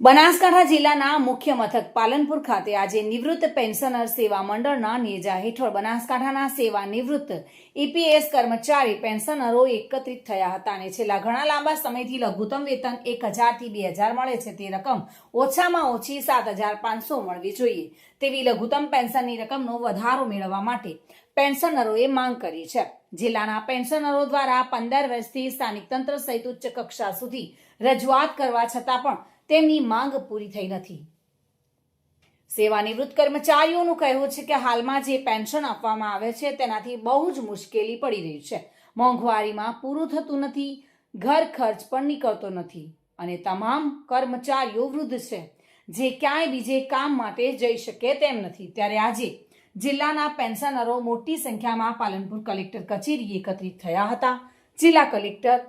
બનાસકાંઠા જિલ્લાના મુખ્ય મથક પાલનપુર ખાતે આજે નિવૃત્ત પેન્શનર સેવા મંડળના નેજા હેઠળ બનાસકાંઠાના સેવા નિવૃત્ત ઈપીએસ કર્મચારી પેન્શનરો એકત્રિત થયા હતા અને છેલ્લા ઘણા લાંબા સમયથી લઘુત્તમ વેતન એક હજારથી બે હજાર મળે છે. તે રકમ ઓછામાં ઓછી સાત હજાર પાંચસો મળવી જોઈએ. તેવી લઘુત્તમ પેન્શનની રકમનો વધારો મેળવવા માટે પેન્શનરોએ માંગ કરી છે. જિલ્લાના પેન્શનરો દ્વારા પંદર વર્ષથી સ્થાનિક તંત્ર સહિત ઉચ્ચ કક્ષા સુધી રજૂઆત કરવા છતાં પણ તેમની માંગ પૂરી થઈ નથી. સેવાનિવૃત્ત કર્મચારીઓનું કહેવું છે કે હાલમાં જે પેન્શન આપવામાં આવે છે તેનાથી બહુ જ મુશ્કેલી પડી રહી છે. મોંઘવારીમાં પૂરું થતું નથી, ઘર ખર્ચ પણ નીકળતો નથી અને તમામ કર્મચારીઓ વૃદ્ધ છે. જે ક્યાંય બીજે કામ માટે જઈ શકે તેમ નથી. ત્યારે આજે જિલ્લાના પેન્શનરો મોટી સંખ્યામાં પાલનપુર કલેક્ટર કચેરી એકત્રિત થયા હતા. જિલ્લા કલેક્ટર,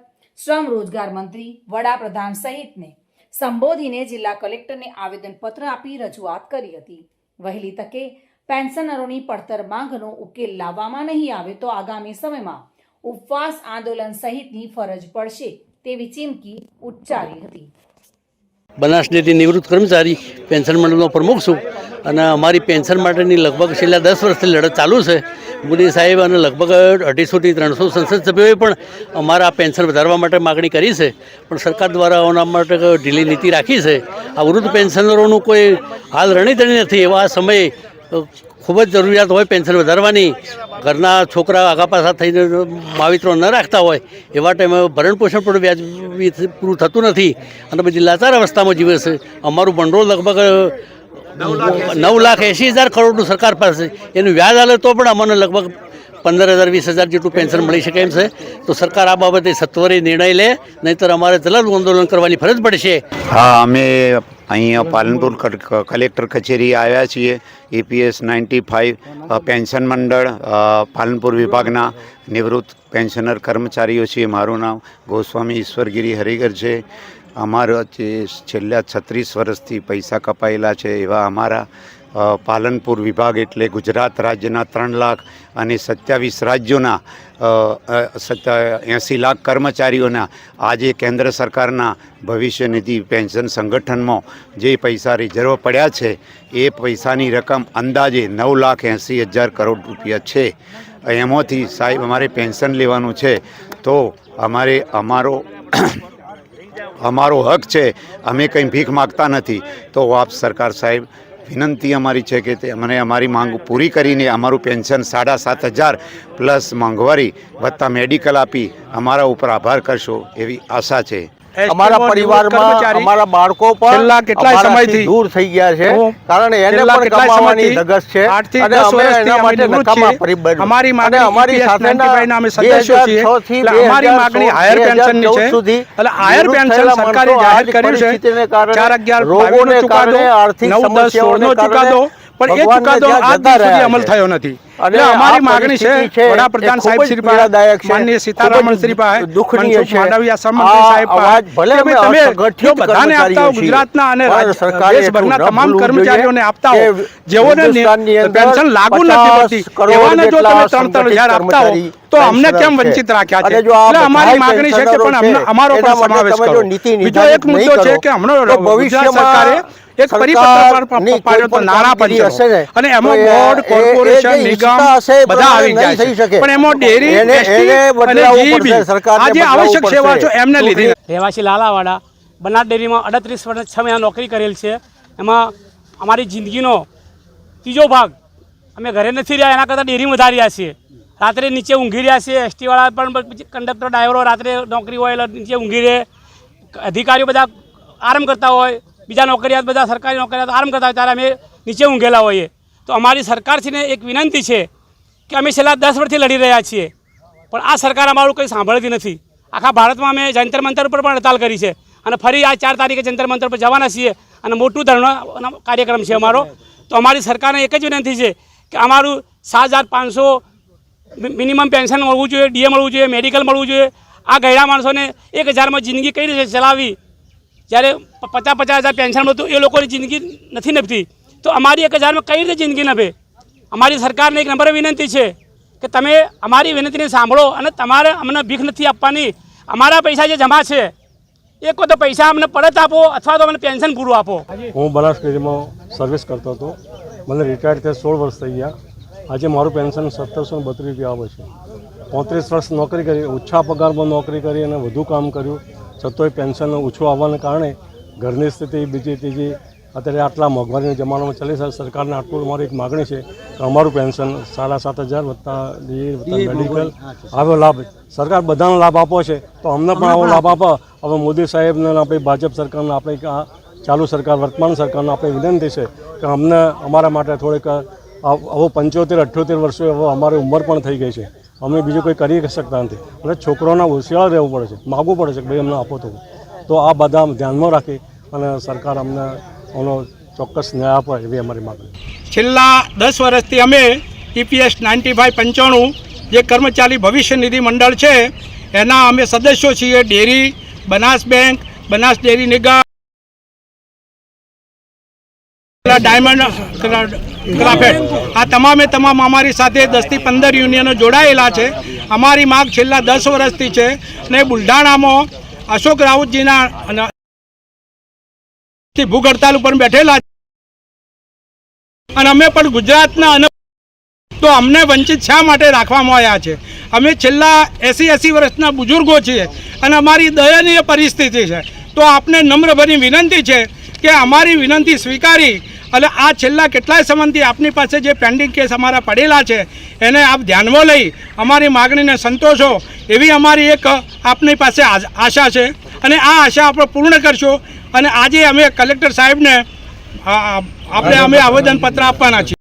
શ્રમ રોજગાર મંત્રી, વડાપ્રધાન સહિતને સંબોધીને જિલ્લા કલેક્ટરને આવેદનપત્ર આપી રજૂઆત કરી હતી. વહેલી તકે પેન્શનરોની પડતર માંગનો ઉકેલ લાવવામાં નહીં આવે તો આગામી સમયમાં ઉપવાસ આંદોલન સહિતની ફરજ પડશે તેવી ચીમકી ઉચ્ચારી હતી. બનાસ ડેરી નિવૃત્ત કર્મચારી, પેન્શન મંડળનો પ્રમુખ છું. અને અમારી પેન્શન માટેની લગભગ છેલ્લા દસ વર્ષથી લડત ચાલુ છે. મોદી સાહેબ અને લગભગ અઢીસોથી ત્રણસો સંસદ સભ્યોએ પણ અમારા પેન્શન વધારવા માટે માગણી કરી છે. પણ સરકાર દ્વારા આના માટે ઢીલી નીતિ રાખી છે. આ વૃદ્ધ પેન્શનરોનું કોઈ હાલ રણીતણી નથી. એવા સમયે ખૂબ જ જરૂરિયાત હોય પેન્શન વધારવાની. ઘરના છોકરા આગા પાછા થઈને માવિત્રો ન રાખતા હોય એવા ટાઈમે ભરણ પોષણ પણ વ્યાજબી પૂરું થતું નથી. અને પછી લાચાર અવસ્થામાં જીવે છે. અમારું ભંડોળ લગભગ નવ લાખ એંશી હજાર કરોડનું સરકાર પાસે એનું વ્યાજ આલે તો પણ અમને લગભગ પંદર હજાર, વીસ હજાર જેટલું પેન્શન મળી શકે એમ છે. તો સરકાર આ બાબતે સત્વરે નિર્ણય લે, નહીંતર અમારે જલદ આંદોલન કરવાની ફરજ પડશે. હા, અમે અહીંયા પાલનપુર કલેક્ટર કચેરી આવ્યા છીએ. એપીએસ નાઇન્ટી ફાઇવ પેન્શન મંડળ પાલનપુર વિભાગના નિવૃત્ત પેન્શનર કર્મચારીઓ છીએ. મારું નામ ગોસ્વામી ઈશ્વરગીરી હરિગર છે. અમારા જે છેલ્લા છત્રીસ વર્ષથી પૈસા કપાયેલા છે એવા અમારા પાલનપુર વિભાગ એટલે ગુજરાત રાજ્યના ત્રણ લાખ અને સત્યાવીસ રાજ્યોના એંસી લાખ કર્મચારીઓના આજે કેન્દ્ર સરકારના ભવિષ્ય નિધિ પેન્શન સંગઠનમાં જે પૈસા રિઝર્વ પડ્યા છે, એ પૈસાની રકમ અંદાજે નવ લાખ એંસી હજાર કરોડ રૂપિયા છે. એમાંથી સાહેબ, અમારે પેન્શન લેવાનું છે, તો અમારે અમારો અમારો હક છે, અમે કંઈ ભીખ માગતા નથી. તો આપ સરકાર સાહેબ વિનંતી અમારી છે કે તે અમને અમારી માંગ પૂરી કરીને અમારું પેન્શન સાડા સાત હજાર પ્લસ મોંઘવારી વત્તા મેડિકલ આપી અમારા ઉપર આભાર કરશો એવી આશા છે. અમારા પરિવારમાં અમારા બાળકો પણ કેટલા સમયથી દૂર થઈ ગયા છે કારણ એને પણ કમાવાની ધગસ છે અને અમે એના માટે નકામા પરિબળ અમારી અને અમારી સાથેના 95 અમે સદસ્યો છીએ. એટલે અમારી 2016 માગણી હાયર પેન્શનની છે. સુધી એટલે હાયર પેન્શન સરકારે જાહેર કર્યું છે. પરિસ્થિતિને કારણે, ચાર અગિયાર રોગોને કારણે, આર્થિક સમસ્યાઓને કારણે પણ એ ચુકાદો આજ સુધી અમલ થયો નથી. એટલે અમારી માગણી છે વડાપ્રધાન સાહેબ શ્રી માનનીય સીતારામન શ્રી પાસે દુઃખનીય છે. માડવિયા સહમંત્રી સાહેબ પાસે ભલે અમે તમે બધાને આપતા હો ગુજરાતના અને દેશભરના તમામ કર્મચારીઓને આપતા હો. જેઓને પેન્શન લાગુ નથી પડતી. એવાને જો તમે ત્રણ ત્રણ હજાર આપતા હો તો અમને કેમ વંચિત રાખ્યા છે? એટલે અમારી માંગણી છે કે પણ અમને- અમારો પણ સમાવેશ કરો. બીજો એક મુદ્દો છે કે હમણાં ભવિષ્ય સરકારે એક પરિપત્ર સરકારની પાડ્યો તો પણ નાણાં અને એમાં બોર્ડ કોર્પોરેશન નિગમ બધા આવી જાય થઈ છે. શકે. પણ એમાં ડેરી અને જીબી આ જે આવશ્યક સેવા છે એમને લીધી રહેવાસી લાલાવાડા બનાસ ડેરીમાં અડત્રીસ વર્ષ છ મહિના નોકરી કરેલ છે. એમાં અમારી જિંદગીનો ત્રીજો ભાગ અમે ઘરે નથી રહ્યા એના કરતાં ડેરી વધારી રહ્યા છીએ. રાત્રે નીચે ઊંઘી રહ્યા છીએ એસટીવાળા પણ કંડક્ટર ડ્રાઈવરો રાત્રે નોકરી હોય એટલે નીચે ઊંઘી રહે. અધિકારીઓ બધા આરામ કરતા હોય બીજા નોકરિયાત, બધા સરકારી નોકરિયાત, આરામ કરતા ત્યારે અમે નીચે ઊંઘેલા હોઈએ. તો અમારી સરકારશ્રીને એક વિનંતી છે કે અમે છેલ્લા દસ વર્ષથી લડી રહ્યા છીએ. પણ આ સરકાર અમારું કંઈ સાંભળતી નથી. આખા ભારતમાં અમે જંતર મંતર ઉપર પણ હડતાલ કરી છે. અને ફરી આ ચાર તારીખે જંતર મંતર પર જવાના છીએ. અને મોટું ધરણા કાર્યક્રમ છે અમારો. તો અમારી સરકારને એક જ વિનંતી છે કે અમારું સાત હજાર પાંચસો મિનિમમ પેન્શન મળવું જોઈએ, ડીએ મળવું જોઈએ, મેડિકલ મળવું જોઈએ. આ ગયડા માણસોને એક હજારમાં જિંદગી કઈ રીતે ચલાવી? જ્યારે પચાસ પચાસ હજાર પેન્શન મળતું એ લોકોની જિંદગી નથી નભતી. તો અમારી એક હજારમાં કઈ રીતે જિંદગી નભે? અમારી સરકારને એક નંબર વિનંતી છે કે તમે અમારી વિનંતીને સાંભળો અને તમારે અમને ભીખ નથી આપવાની. અમારા પૈસા જે જમા છે એક તો પૈસા અમને પરત આપો અથવા તો અમને પેન્શન પૂરું આપો. હું બનાસ સર્વિસ કરતો હતો. મને રિટાયર્ડ થયા સોળ વર્ષ થઈ ગયા. આજે મારું પેન્શન સત્તરસો બત્રીસ રૂપિયા આવે છે. પોત્રીસ વર્ષ નોકરી કરી, ઓછા પગારમાં નોકરી કરી અને વધુ કામ કર્યું. છતાંય પેન્શન ઓછું આવવાને કારણે ઘરની સ્થિતિ બીજી ત્રીજી અત્યારે આટલા મોંઘવારીના જમાનામાં ચાલી છે. સરકારને આટલું મારી એક માગણી છે કે અમારું પેન્શન સાડા સાત હજાર વત્તા મેડિકલ આવો લાભ. સરકાર બધાનો લાભ આપો છે. તો અમને પણ આવો લાભ આપો. હવે મોદી સાહેબને આપણી ભાજપ સરકારને આપણે આ ચાલુ સરકાર વર્તમાન સરકારને આપણે વિનંતી છે કે અમને અમારા માટે થોડીક આવો પંચોતેર અઠ્યોતેર વર્ષે હવે અમારી ઉંમર પણ થઈ ગઈ છે. અમે બીજું કંઈ કરી શકતા નથી. એટલે છોકરોના હોશિયાર રહેવું પડે છે, માગવું પડે છે કે ભાઈ અમને આપો તો. તો આ બધા ધ્યાનમાં રાખી અને સરકાર અમને એનો ચોક્કસ ન્યાય આપે એવી અમારી માગણી છેલ્લા દસ વર્ષથી અમે ઈપીએસ નાઇન્ટી ફાઇવ પંચાણું જે કર્મચારી ભવિષ્ય નિધિ મંડળ છે, એના અમે સદસ્યો છીએ dairy, Banas bank, Banas dairy નિગમ. ડાયમંડ ક્રાફેટ આ તમામે તમામ અમારી સાથે દસથી પંદર યુનિયનો જોડાયેલા છે. અમારી માગ છેલ્લા દસ વર્ષથી છે ને બુલઢાણામાં અશોક રાઉતજીના ભૂખ હડતાલ ઉપર બેઠેલા છે. અને અમે પણ ગુજરાતના તો અમને વંચિત શા માટે રાખવામાં આવ્યા છે? અમે છેલ્લા એંસી એંસી વર્ષના બુઝુર્ગો છીએ અને અમારી દયનીય પરિસ્થિતિ છે. તો આપને નમ્રભરી વિનંતી છે કે અમારી વિનંતી સ્વીકારી અને આ છેલ્લા કેટલાય સમયથી આપની પાસે જે પેન્ડિંગ કેસ અમારા પડેલા છે, એને આપ ધ્યાનમાં લઈ અમારી માગણીને સંતોષો એવી અમારી એક આપની પાસે આશ- છે. અને આ આશા આપણે પૂર્ણ કરશો અને આજે અમે કલેક્ટર સાહેબને આપણે અમે આવેદનપત્ર આપવાના છીએ.